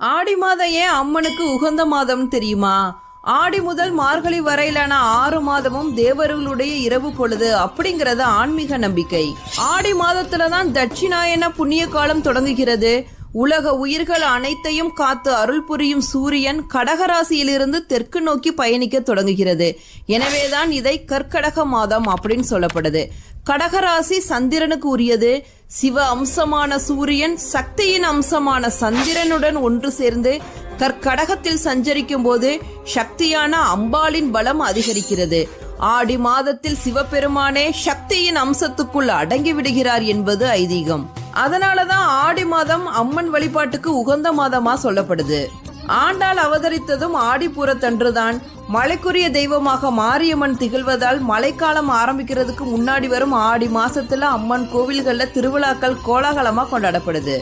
ஆடி மாதம் ஏன் அம்மனுக்கு உகந்த மாதம் தெரியுமா? ஆடி முதல் மார்கழி வரையிலான ஆறு மாதமும் தேவர்களுடைய இரவு பொழுது அப்படிங்கறது ஆன்மீக நம்பிக்கை. ஆடி மாதத்துல தான் தட்சிணாயன புண்ணிய காலம் தொடங்குகிறது. உலக உயிர்கள் அனைத்தையும் காத்து அருள் புரியும் சூரியன் கடகராசியிலிருந்து தெற்கு நோக்கி பயணிக்க தொடங்குகிறது. எனவேதான் இதை கற்கடக மாதம் அப்படின்னு சொல்லப்படுது. கடகராசி சந்திரனுக்கு உரியது சிவ அம்சமான சூரியன் சக்தியின் அம்சமான சந்திரனுடன் ஒன்று சேர்ந்து கற்கடகத்தில் சஞ்சரிக்கும் போது சக்தியான அம்பாளின் பலம் அதிகரிக்கிறது. ஆடி மாதத்தில் சிவபெருமானே சக்தியின் அம்சத்துக்குள் அடங்கி விடுகிறார் என்பது ஐதீகம். அதனாலதான் ஆடி மாதம் அம்மன் வழிபாட்டுக்கு உகந்த மாதமா சொல்லப்படுது. ஆண்டாள் அவதரித்ததும் ஆடிப்பூரத்தன்றுதான். மழைக்குரிய தெய்வமாக மாரியம்மன் திகழ்வதால் மழைக்காலம் ஆரம்பிக்கிறதுக்கு முன்னாடி வரும் ஆடி மாசத்துல அம்மன் கோவில்கள்ல திருவிழாக்கள் கோலாகலமா கொண்டாடப்படுது.